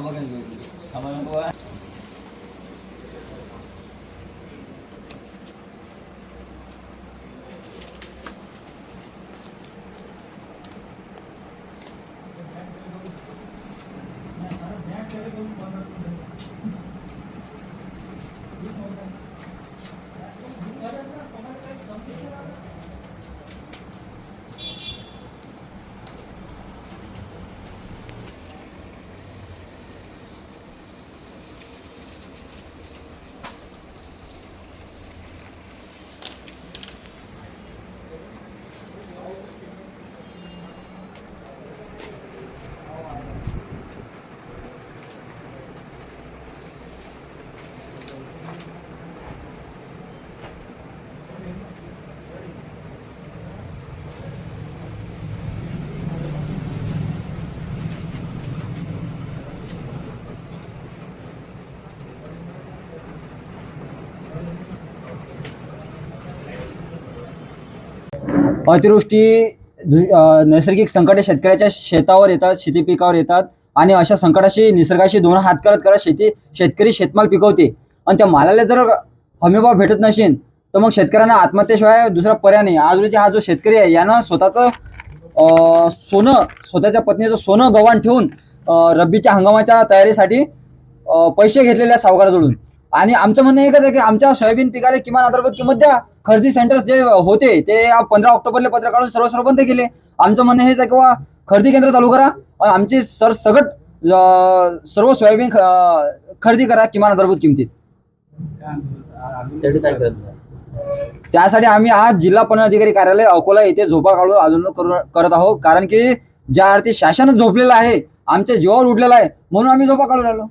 가만히 거 가만히 거야. अतिवृष्टी नैसर्गिक संकटे शेतकऱ्याच्या शेतावर येतात शेती पिकावर येतात आणि अशा संकटाशी निसर्गाशी दोन हात करत करत शेती शेतकरी शेतमाल पिकवते. आणि त्या मालाला जर हमीभाव भेटत नसेल तर मग शेतकऱ्यांना आत्महत्येशिवाय दुसरा पर्याय नाही. आज रोजी हा जो शेतकरी आहे यानं स्वतःचं सोनं स्वतःच्या पत्नीचं सोनं गव्हाण ठेवून रब्बीच्या हंगामाच्या तयारीसाठी पैसे घेतलेल्या सावकाराजवळून. आणि आमचं म्हणणं एकच आहे की आमच्या सोयाबीन पिकाला किमान आधारभूत किंमत द्या. खरेदी सेंटर्स जे होते ते पंधरा ऑक्टोबरला पत्र काढून सर्व सर्व बंद केले. आमचं म्हणणं हेच आहे की बा खरेदी केंद्र चालू करा. आणि आमची सर सगट सर्व सोयाबीन खरेदी करा किमान आधारभूत किमतीत. त्यासाठी आम्ही आज जिल्हा पणन अधिकारी कार्यालय अकोला येथे झोपा काढून आंदोलन करू- करत आहोत. कारण की ज्या अर्थी शासन झोपलेलं आहे आमच्या जीवावर उठलेलं आहे म्हणून आम्ही झोपा काढून राहिलो.